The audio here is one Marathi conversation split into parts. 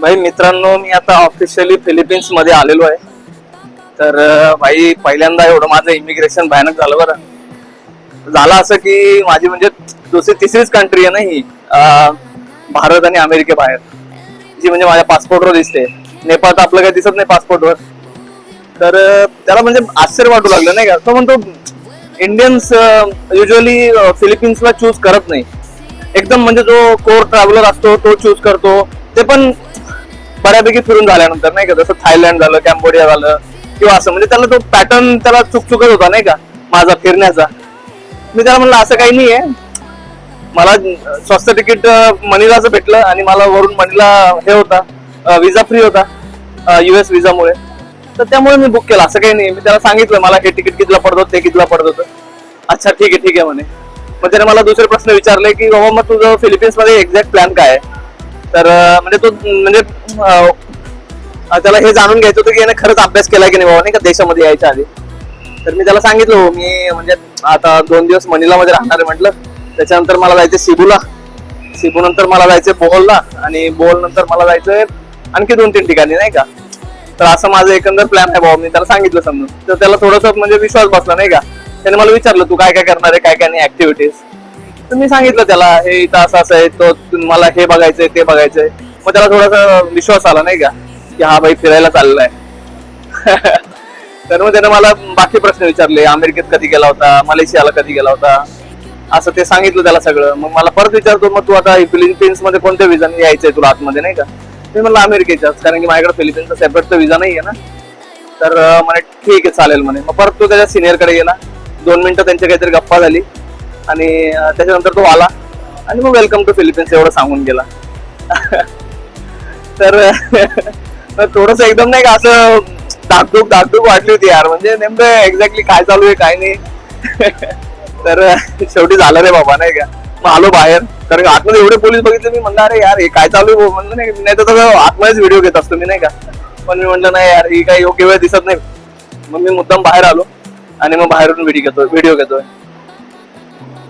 भाई मित्रांनो मी आता ऑफिशियली फिलिपिन्समध्ये आलेलो आहे. तर भाई पहिल्यांदा एवढं माझं इमिग्रेशन भयानक झालं बरं. झालं असं की माझी म्हणजे दुसरी तिसरीच कंट्री आहे ना ही भारत आणि अमेरिकेबाहेर जी म्हणजे माझ्या पासपोर्टवर दिसते. नेपाळ तर आपलं काही दिसत नाही पासपोर्टवर तर त्याला म्हणजे आश्चर्य वाटू लागलं नाही का? तो म्हणतो इंडियन्स युजली फिलिपिन्सला चूज करत नाही. एकदम म्हणजे जो कोर ट्रॅव्हलर असतो तो चूज करतो. ते पण बऱ्यापैकी फिरून झाल्यानंतर नाही का? जसं थायलंड झालं कॅम्बोडिया झालं किंवा असं म्हणजे त्याला तो पॅटर्न त्याला चुकचुकत होता नाही का? माझा फिरण्याचा. मी त्याला म्हणलं असं काही नाहीये. मला स्वस्त तिकीट मनीलाचं भेटलं आणि मला वरून मनीला हे होता विजा फ्री होता युएस विजामुळे तर त्यामुळे मी बुक केलं. असं काही नाही मी त्याला सांगितलं मला हे तिकीट कितीला पडत होतं ते कितीला पडत होतं? अच्छा ठीक आहे ठीक आहे म्हणे. मग त्याने मला दुसरे प्रश्न विचारले की बाबा मग तुझं फिलिपिन्समध्ये एक्झॅक्ट प्लॅन काय आहे? तर म्हणजे तो म्हणजे त्याला हे जाणून घ्यायचं होतं की याने खरंच अभ्यास केला की नाही बाबा नाही का देशामध्ये यायच्या आधी. तर मी त्याला सांगितलं हो, मी म्हणजे आता दोन दिवस मनीला मध्ये राहणार आहे म्हटलं. त्याच्यानंतर मला जायचं सिबूला सिबू नंतर मला जायचंय बोहलला आणि बोहल नंतर मला जायचंय आणखी दोन तीन ठिकाणी नाही का? तर असं माझं एकंदर प्लॅन आहे बाबा मी त्याला सांगितलं समजून. तर त्याला थोडस म्हणजे विश्वास बसला नाही का? त्याने मला विचारलं तू काय काय करणार आहे? काय काय नाही ऍक्टिव्हिटीज मी सांगितलं त्याला हे इथं असं असं आहे तो मला हे बघायचंय ते बघायचंय. मग त्याला थोडासा विश्वास आला नाही का की हा भाई फिरायला चाललाय. तर मग त्याने मला बाकी प्रश्न विचारले अमेरिकेत कधी गेला होता? मलेशियाला कधी गेला होता? असं ते सांगितलं त्याला सगळं. मग मला परत विचारतो मग तू आता फिलिपिन्समध्ये कोणत्या विजाने यायचंय तुला आतमध्ये नाही का? मी म्हणलं अमेरिकेच्याच कारण की माझ्याकडे फिलिपिन्सचा सेपरेट विजा नाही आहे ना. तर म्हणे ठीक आहे चालेल म्हणे. मग परत तो त्याच्या सिनियरकडे गेला. दोन मिनिटं त्यांच्या काहीतरी गप्पा झाली. आणि त्याच्यानंतर तो आला आणि मग वेलकम टू फिलिपिन्स एवढं सांगून गेला. तर थोडस एकदम नाही का असं धाकधूक धाकधूक वाटली होती यार. म्हणजे नेमकं एक्झॅक्टली काय चालू आहे काय नाही. तर शेवटी झालं रे बाबा नाही का. मग आलो बाहेर. कारण का आतमध्ये एवढे पोलीस बघितले मी म्हणलं अरे यार हे काय चालू आहे? म्हणलं नाही नाही तर तसं आतमध्येच व्हिडिओ घेत असतो मी नाही का. पण मी म्हणलं नाही यार ही काय योग्य वेळ दिसत नाही. मग मी मुद्दाम बाहेर आलो आणि मग बाहेरून व्हिडिओ घेतो व्हिडिओ घेतोय.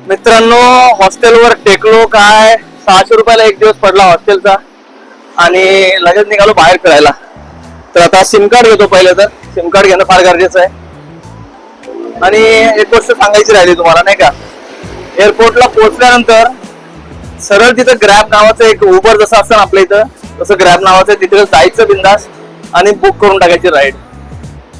मित्रांनो हॉस्टेलवर टेकलो काय? सहाशे रुपयाला एक दिवस पडला हॉस्टेलचा. आणि लगेच निघालो बाहेर करायला तर आता सिम कार्ड घेतो पहिले तर. सिम कार्ड घेणं फार गरजेचं आहे. आणि एक गोष्ट सांगायची राहिली तुम्हाला नाही का? एअरपोर्टला पोहोचल्यानंतर सरळ तिथं ग्रॅब नावाचं एक उबर जसं असतं ना आपल्या इथं तसं ग्रॅब नावाचं आहे, तिथे जायचं बिंदास आणि बुक करून टाकायची राईड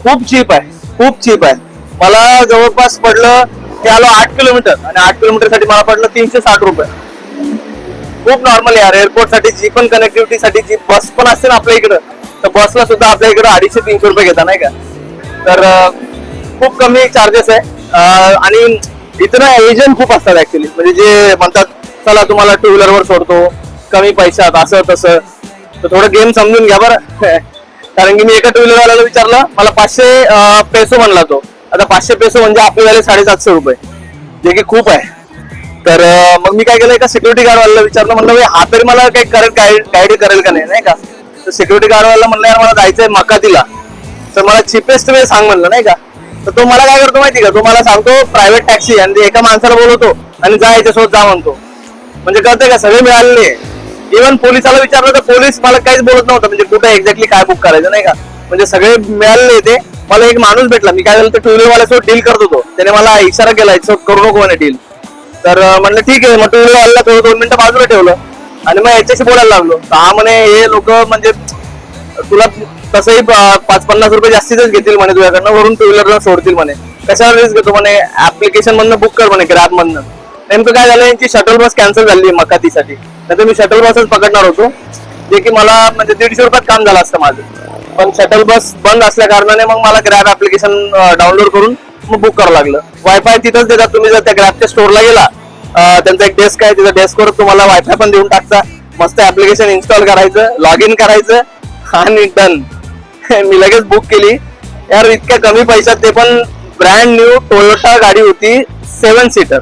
खूप चीप आहे खूप चीप आहे. मला जवळपास पडलं ते आलो आठ किलोमीटर. आणि आठ किलोमीटरसाठी मला पडलं तीनशे साठ रुपये. खूप नॉर्मल यार. एअरपोर्टसाठी जी पण कनेक्टिव्हिटी साठी जी बस पण असते ना आपल्या इकडं तर बसला सुद्धा आपल्या इकडं अडीचशे तीनशे रुपये घेता नाही का? तर खूप कमी चार्जेस आहे. आणि इथं ना एजंट खूप असतात ऍक्च्युली म्हणजे जे म्हणतात चला तुम्हाला टू व्हीलरवर सोडतो. कमी पैशात असं तसं. तर थोडं गेम समजून घ्या बरं. कारण की मी एका टू व्हीलरवाल्याला विचारलं मला पाचशे अं, पेसो म्हणला तो. आता पाचशे पेसो म्हणजे आपले झाले साडेसातशे रुपये. जे की खूप आहे. तर मग मी काय केलं एका सिक्युरिटी गार्डवाल्याला विचारलं म्हणलं हा तरी मला काही करेल गाईड करेल का नाही नाही का? तर सिक्युरिटी गार्डवाल्याला म्हणलं यार मला जायचंय मकातीला. तर मला चिपेस्ट वे सांग म्हणलं नाही का? तर तो मला काय करतो माहिती का? तो मला सांगतो प्रायव्हेट टॅक्सी आणि ते एका माणसाला बोलवतो आणि जा याच्यासोबत जा म्हणतो. म्हणजे कळतंय का? सगळे मिळालेले इव्हन पोलिसाला विचारलं तर पोलीस मला काहीच बोलत नव्हतं. म्हणजे कुठे एक्झॅक्टली काय बुक करायचं नाही का? म्हणजे सगळे मिळालेले ते. मला एक माणूस भेटला. मी काय झालं तर टू व्हीलरवाल्यासोबत डील करत होतो. त्याने मला इशारा केला याच्यासोबत करू नको म्हणे डील तर म्हणलं ठीक आहे. मग टू व्हीलरवाल्याला थोडं दोन मिनिटं बाजूला ठेवलं आणि मग याच्याशी बोलायला लागलो. तर हा म्हणे हे लोक म्हणजे तुला तसंही प- पाच पन्नास रुपये जास्तीतच घेतील म्हणे तुझ्याकडनं. वरून टू व्हीलरला सोडतील म्हणे. कशावर रिस्क घेतो म्हणे? ऍप्लिकेशन मधनं बुक कर म्हणे ग्रॅब मधनं. नेमकं काय झालं यांची शटल बस कॅन्सल झाली मकातीसाठी. तर मी शटल बसच पकडणार होतो जे की मला म्हणजे दीडशे रुपयात काम झालं असतं माझं. पण शटल बस बंद असल्या कारणाने मग मला ग्रॅब ऍप्लिकेशन डाउनलोड करून मग बुक करावं लागलं. वायफाय तिथंच देतात तुम्ही जर त्या ग्रॅबच्या स्टोरला गेला त्यांचा एक डेस्क आहे तिथं डेस्कवर तुम्हाला वायफाय पण देऊन टाकता. मस्त ऍप्लिकेशन इन्स्टॉल करायचं लॉग इन करायचं आणि डन मी लगेच बुक केली. यार इतक्या कमी पैशात ते पण ब्रँड न्यू टोयोटा गाडी होती सेवन सीटर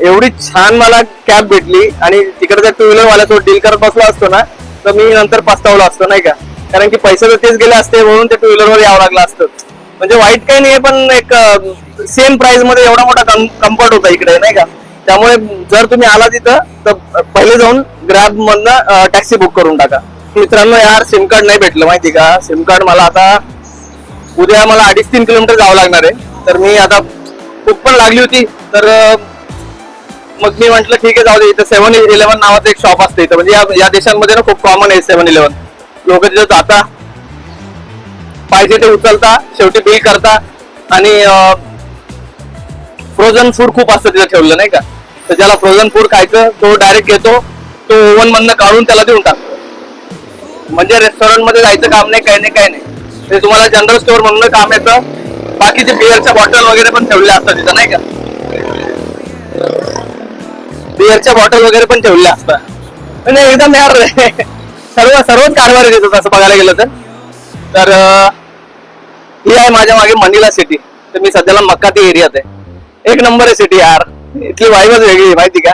एवढी छान मला कॅब भेटली आणि तिकडे टू व्हीलर तो डील करत बसला असतो ना तर मी नंतर पस्तावलो असतो नाही का? कारण की पैसे तर तेच गेले असते म्हणून ते टू व्हीलर वर यावं लागलं असतं. म्हणजे वाईट काही नाही पण एक सेम प्राइसमध्ये एवढा मोठा कम्फर्ट होता इकडे नाही का? त्यामुळे जर तुम्ही आला तिथं तर पहिले जाऊन ग्रॅब मधनं टॅक्सी बुक करून टाका. मित्रांनो यार सिम कार्ड नाही भेटलं माहिती का? सिम कार्ड मला आता उद्या मला अडीच तीन किलोमीटर जावं लागणार आहे. तर मी आता खूप पण लागली होती तर मग मी म्हटलं ठीक आहे जाऊ दे इथं सेव्हन इलेव्हन नावाचं एक शॉप असते इथं. म्हणजे या- या देशांमध्ये ना खूप कॉमन आहे सेव्हन इलेव्हन लोक तिथे जाता पाहिजे ते उचलता शेवटी बिल करता आणि फ्रोझन फूड खूप असतं तिथं ठेवलं नाही का? तर ज्याला फ्रोझन फूड खायचं तो डायरेक्ट घेतो तो ओव्हन मधनं काढून त्याला देऊन टाकतो. म्हणजे रेस्टॉरंटमध्ये जायचं काम नाही काही नाही काही नाही. ते तुम्हाला जनरल स्टोअर म्हणून काम येतं. बाकीचे बिअरच्या बॉटल वगैरे पण ठेवल्या असतात तिथं नाही का? बिअरच्या बॉटल वगैरे पण ठेवल्या असतात. नाही एकदम यार सर्व सर्वच कारभार आहे असं तसं बघायला गेलं तर. तर ही आहे माझ्या मागे मनिला सिटी तर मी सध्याला मक्का ते एरियात आहे. एक नंबर आहे सिटी यार. इथली वाईबच वेगळी आहे माहिती का?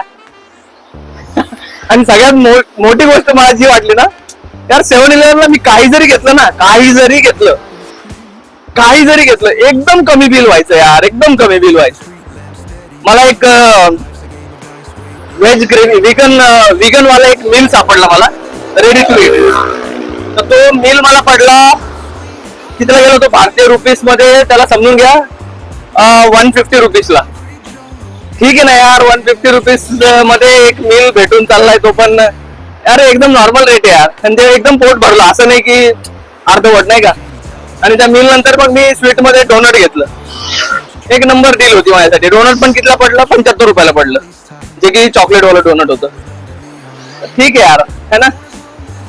आणि सगळ्यात मो- मोठी गोष्ट मला जी वाटली ना यार सेव्हन इलेव्हनला मी काही जरी घेतलं ना काही जरी घेतलं काही जरी घेतलं एकदम कमी बिल व्हायचं यार एकदम कमी बिल व्हायचं. मला एक व्हेज ग्रेव्ही विगन विगन वाला एक मिल सापडला मला. रेडी टू इट तर तो मिल मला पडला. तिथला गेला तो भारतीय रुपीसमध्ये. त्याला समजून घ्या. वन फिफ्टी रुपीजला ठीक आहे ना यार वन फिफ्टी रुपीजमध्ये एक मिल भेटून चाललाय तो पण. यार एकदम नॉर्मल रेट आहे यार. आणि ते एकदम पोट भरलं. असं नाही की अर्धवट नाही का? आणि त्या मिल नंतर मग मी स्वीटमध्ये डोनट घेतलं. एक नंबर डील होती माझ्यासाठी. डोनट पण कितीला पडलं? पंच्याहत्तर रुपयाला पडलं. जे की चॉकलेट वाला डोनट होतं. ठीक आहे यार. है ना?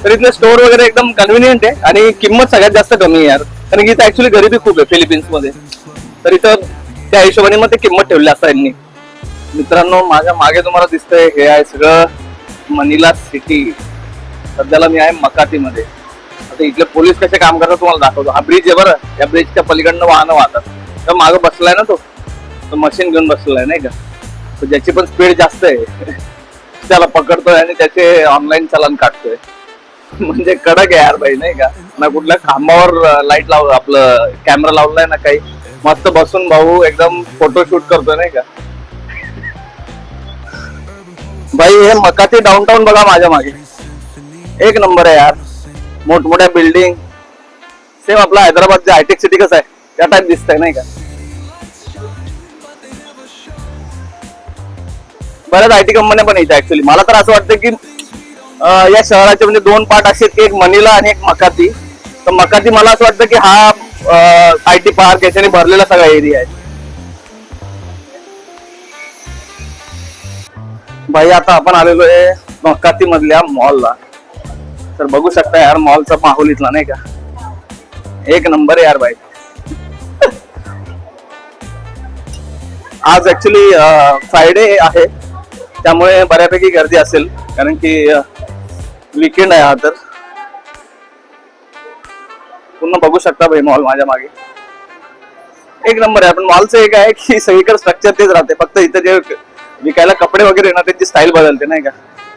तर इथले स्टोअर वगैरे एकदम कन्व्हिनियंट आहे आणि किंमत सगळ्यात जास्त कमी आहे यार. कारण की इथं ऍक्च्युली गरिबी खूप आहे फिलिपिन्समध्ये तर इथं त्या हिशोबाने मग ते किंमत ठेवली असतात यांनी. मित्रांनो माझ्या मागे तुम्हाला दिसतंय हे आहे सगळं मनिला सिटी. सध्याला मी आहे मकातीमध्ये. आता इथले पोलीस कसे काम करतात तुम्हाला दाखवतो. हा ब्रिज आहे बरं. या ब्रिजच्या पलीकडनं वाहनं वाहतात. तर मागं बसलाय ना तो. तो मशीन घेऊन बसलाय नाही का? ज्याची पण स्पीड जास्त आहे. त्याला पकडतोय आणि त्याचे ऑनलाईन चलन काढतोय. म्हणजे कडक आहे यार बाई नाही का? ना कुठल्या खांबावर लाइट लाव आपलं कॅमेरा लावलाय ना काही. मस्त बसून भाऊ एकदम फोटो शूट करतोय नाही का? भाई हे मकाती डाऊनटाऊन बघा माझ्या मागे. एक नंबर आहे यार. मोठमोठ्या बिल्डिंग सेम आपला हैदराबाद जे हायटेक सिटी कसं आहे? त्या टाईप दिसतंय नाही का? बऱ्याच आय टी कंपन्या पण येतात ऍक्च्युली मला तर असं वाटतं की या शहराचे म्हणजे दोन पार्ट असे एक मनीला आणि एक मकाती. तर मकाती मला असं वाटतं की हा आय टी पार्क याच्याने भरलेला सगळा एरिया आहे. भाई आता आपण आलेलो आहे मकाती मधल्या मॉलला तर बघू शकता यार मॉलचा माहोल इथला नाही का? एक नंबर यार भाई. आज ऍक्च्युली फ्रायडे आहे. त्यामुळे बऱ्यापैकी गर्दी असेल कारण की विकेंड आहे हा तर. पूर्ण बघू शकता भाई मॉल माझ्या मागे. एक नंबर आहे पण मॉलचं एक आहे की सगळीकडे स्ट्रक्चर तेच राहते. फक्त इथं जे विकायला कपडे वगैरे ना त्यांची स्टाईल बदलते नाही का?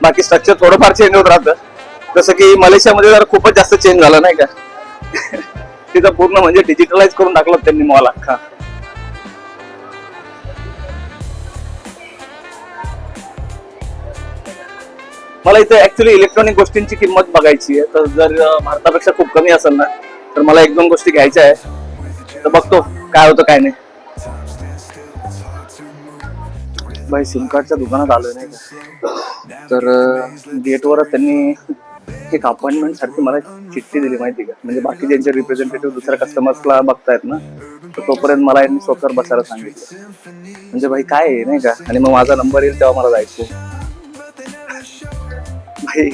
बाकी स्ट्रक्चर थोडंफार चेंज होत राहतं. जसं की मलेशियामध्ये जर खूपच जास्त चेंज झालं नाही का? तिथं पूर्ण म्हणजे डिजिटलाइज करून टाकलं त्यांनी मॉल अख्खा. मला इथे ऍक्च्युली इलेक्ट्रॉनिक गोष्टींची किंमत बघायची आहे. तर जर भारतापेक्षा खूप कमी असेल ना तर मला एक दोन गोष्टी घ्यायच्या आहे. तर बघतो काय होतं काय नाही. भाई सिम कार्डच्या दुकानात आलोय नाही का? तर गेटवर त्यांनी एक अपॉइंटमेंट सारखी मला चिठ्ठी दिली माहिती का? म्हणजे बाकी ज्यांचे रिप्रेझेंटेटिव्ह दुसऱ्या कस्टमर्सला बघतायत ना तर तोपर्यंत मला यांनी स्वतः बसायला सांगितलं. म्हणजे भाई काय आहे नाही का? आणि मग माझा नंबर येईल तेव्हा मला जायचं भाई.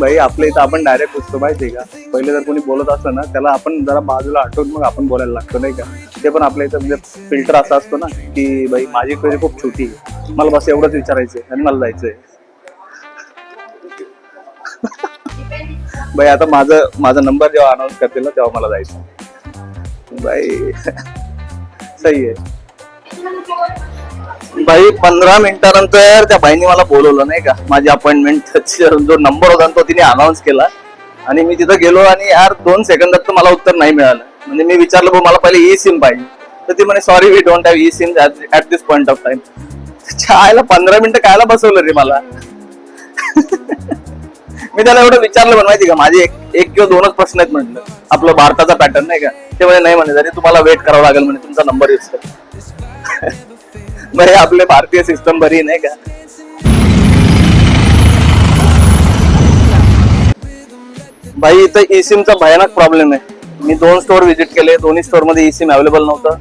भाई आपल्या इथं आपण डायरेक्ट घुसतो माहिती का? पहिले जर कोणी बोलत असलं ना त्याला आपण जरा बाजूला आठवून मग आपण बोलायला लागतो नाही का? ते पण आपल्या इथं म्हणजे फिल्टर असा असतो ना की भाई माझी क्वेरी खूप छोटी आहे. मला बस एवढंच विचारायचंय आणि मला जायचंय. भाई आता माझं माझा नंबर जेव्हा अनाऊन्स करतील ना तेव्हा मला जायचं भाई सही आहे. बाई पंधरा मिनिटानंतर त्या बाईने मला बोलवलं नाही का? माझी अपॉइंटमेंट जो नंबर होता तो तिने अनाऊन्स केला. आणि मी तिथं गेलो आणि यार दोन सेकंदात तर मला उत्तर नाही मिळालं. म्हणजे मी विचारलं भाऊ मला पहिले ई सिम पाहिजे. तर ती म्हणे sorry we don't have eSIM at this point of time चायला पंधरा मिनिटं कायला बसवलं रे मला? मी त्याला एवढं विचारलं पण माहिती का माझे एक एक किंवा दोनच प्रश्न आहेत म्हटलं. आपलं भारताचा पॅटर्न नाही का? ते म्हणजे नाही म्हणे तरी तुम्हाला वेट करावं लागेल म्हणे तुमचा नंबर युज कर. बरे आपले भारतीय सिस्टम बरी नाही का? भाई इथं ई सिमचा भयानक प्रॉब्लेम आहे. मी दोन स्टोअर व्हिजिट केले दोन्ही स्टोअरमध्ये ई सिम अवेलेबल नव्हतं.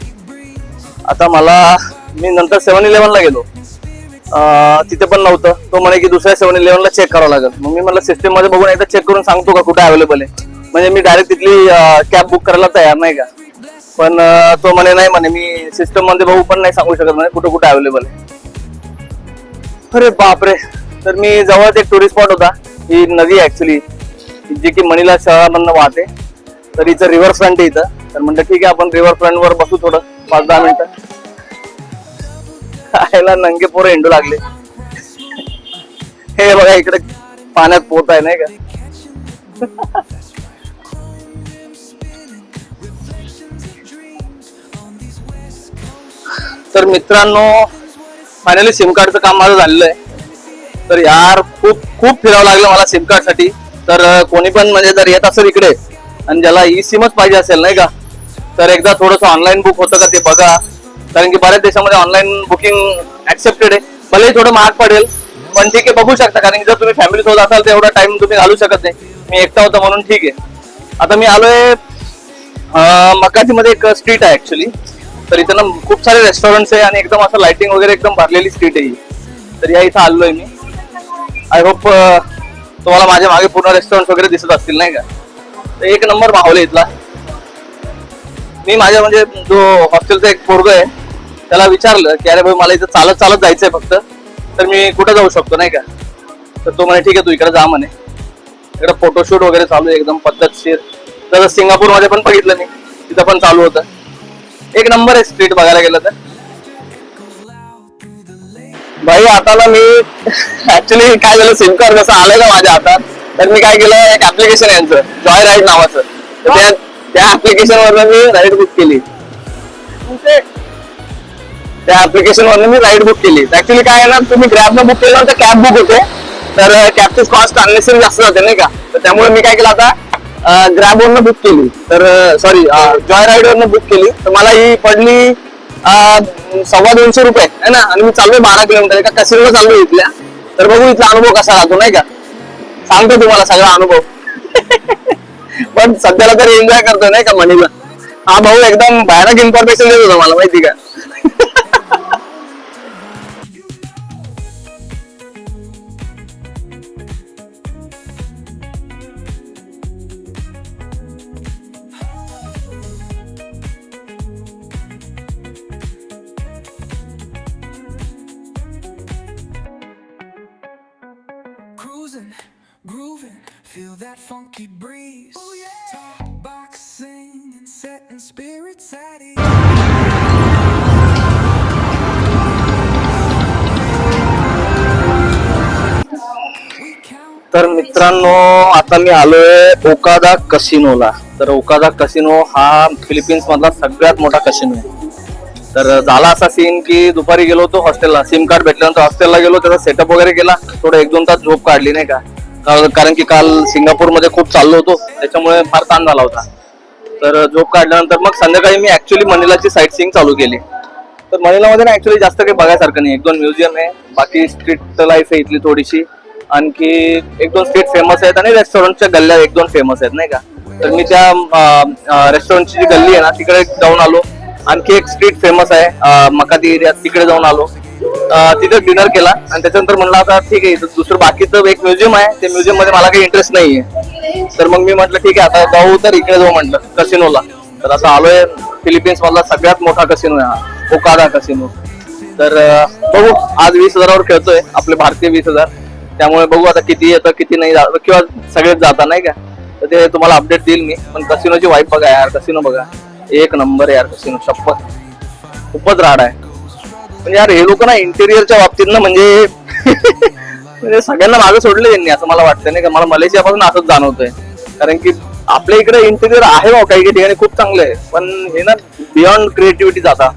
आता मला मी नंतर सेव्हन इलेव्हनला गेलो. तिथे पण नव्हतं. तो म्हणे की दुसऱ्या सेव्हन इलेव्हनला चेक करावं लागेल. मग मी मला सिस्टममध्ये बघून एकदा चेक करून सांगतो का कुठे अवेलेबल आहे. म्हणजे मी डायरेक्ट तिथली कॅब बुक करायला तयार नाही का? पण तो म्हणे नाही म्हणे मी सिस्टममध्ये भाऊ पण नाही सांगू शकत म्हणे कुठं कुठं अवेलेबल आहे. अरे बापरे. तर मी जवळच एक टुरिस्ट स्पॉट होता. ही नदी ऍक्च्युली जी की मणिला शहरामधनं वाहते. तर हिचं रिव्हर फ्रंट आहे इथं. तर म्हणलं ठीक आहे आपण रिव्हर फ्रंट वर बसू थोडं पाच दहा मिनिटं. खायला नंगे पोरं हिंडू लागले. हे बघा इकडे पाण्यात पोत आहे नाही का? तर मित्रांनो फायनली सिम कार्डचं काम माझं झालेलं आहे. तर यार खूप खूप फिरावं लागलं मला सिम कार्डसाठी तर कोणी पण म्हणजे जर येत असेल इकडे आणि ज्याला ई सिमच पाहिजे असेल नाही का? तर एकदा थोडस ऑनलाईन बुक होतं का ते बघा. कारण की बऱ्याच देशामध्ये ऑनलाईन बुकिंग ऍक्सेप्टेड आहे. भलेही थोडं महाग पडेल पण ठीक आहे बघू शकता. कारण की जर तुम्ही फॅमिली सोबत असाल तर एवढा टाइम तुम्ही घालू शकत नाही. मी एकटा होता म्हणून ठीक आहे. आता मी आलोय मकाजीमध्ये एक स्ट्रीट आहे ऍक्च्युली तर इथं ना खूप सारे रेस्टॉरंट्स आहे आणि एकदम असं लाइटिंग वगैरे एकदम भरलेली स्ट्रीट आहे तर या इथं आलोय मी. आय होप तुम्हाला माझ्या मागे पूर्ण रेस्टॉरंट वगैरे दिसत असतील नाही का? तर एक नंबर माहोल आहे इथला. मी माझ्या म्हणजे जो हॉस्टेलचा एक पोरग आहे त्याला विचारलं की अरे भाई मला इथं चालत चालत जायचंय फक्त. तर मी कुठं जाऊ शकतो नाही का? तर तो म्हणे ठीक आहे तू इकडे जा म्हणे. इकडे फोटोशूट वगैरे चालू आहे एकदम पद्धतशीर. जसं सिंगापूरमध्ये पण बघितलं मी तिथं पण चालू होतं. एक नंबर आहे स्ट्रीट बघायला गेलं तर. भाई आता ना मी ऍक्च्युली काय झालं सिम कार्ड जसं आलंय ना माझ्या हातात तर मी काय केलं एक ऍप्लिकेशन आहे यांचं जॉय राईड नावाचं. तर त्या त्या ऍप्लिकेशन वरनं मी राईड बुक केली. त्या ऍप्लिकेशन वरनं मी राईड बुक केली. ऍक्च्युली काय आहे ना तुम्ही ग्रॅबनं बुक केलं तर कॅब बुक होते. तर कॅबची कॉस्ट अननेसरी जास्त जाते नाही का? तर त्यामुळे मी काय केलं आता ग्रॅब वरनं बुक केली. तर सॉरी जॉय राईड वरनं बुक केली. तर मला ही पडली सव्वा दोनशे रुपये है ना? आणि मी चाललोय बारा किलोमीटर. एका कसिनोला चाललोय इथल्या. तर बघू इथला अनुभव कसा राहतो नाही का? सांगतो तुम्हाला सगळा अनुभव. पण सध्याला तरी एन्जॉय करतोय नाही का मनीला? हा भाऊ एकदम भयानक इन्फॉर्मेशन देत होता मला माहिती का? Feel that funky breeze. Oh yeah. Talk boxing and setting spirits at ease. तर मित्रांनो आता मी आलोय ओकादा कसिनोला तर ओकादा कसिनो हा फिलिपिन्स मधला सगळ्यात मोठा कसिनो आहे तर झाला असा सीन की दुपारी गेलो होतो हॉस्टेलला सिम कार्ड भेटल्यानंतर हॉस्टेलला गेलो त्याचा सेटअप वगैरे केला थोडं एक दोन तास झोप काढली नाही का कारण की काल सिंगापूरमध्ये खूप चाललो होतो. त्याच्यामुळे फार ताण झाला होता. तर झोप काढल्यानंतर मग संध्याकाळी मी ऍक्च्युली मनिलाची साईट सीइंग चालू केली. तर मनिलामध्ये ना ऍक्च्युली जास्त काही बघायसारखं नाही. एक दोन म्युझियम आहे. बाकी स्ट्रीट लाईफ आहे इथली थोडीशी. आणखी एक दोन स्ट्रीट फेमस आहेत आणि रेस्टॉरंटच्या गल्ल्या एक दोन फेमस आहेत नाही का? तर मी त्या रेस्टॉरंटची जी गल्ली आहे ना तिकडे जाऊन आलो. आणखी एक स्ट्रीट फेमस आहे अं, मकाती एरिया तिकडे जाऊन आलो. तिथे डिनर केला. आणि त्याच्यानंतर म्हणलं आता ठीक आहे दुसरं बाकीचं एक म्युझियम आहे. ते म्युझियममध्ये मला काही इंटरेस्ट नाहीये. तर मग मी म्हटलं ठीक आहे आता जाऊ तर इकडे जाऊ म्हटलं कसिनोला तर असं आलोय फिलिपिन्स मधला सगळ्यात मोठा कसिनो आहे हा ओकादा कसिनो तर बघू आज वीस हजारावर खेळतोय आपले भारतीय वीस हजार. त्यामुळे बघू आता किती येतं किती नाही जात किंवा सगळेच जाता नाही का? तर ते तुम्हाला अपडेट देईल मी. पण कसिनोची वाईफ बघा यार कसिनो बघा. एक नंबर यार कसिनो शपथ. खूपच राड आहे. म्हणजे यार हे लोक ना इंटेरियरच्या बाबतीत ना म्हणजे म्हणजे सगळ्यांना मागे सोडले त्यांनी असं मला वाटतं नाही का? मला मलेशियापासून असंच जाणवतंय. कारण की आपल्या इकडे इंटेरियर आहे बा काही काही ठिकाणी खूप चांगलं आहे. पण हे ना बियॉन्ड क्रिएटिव्हिटी जाता.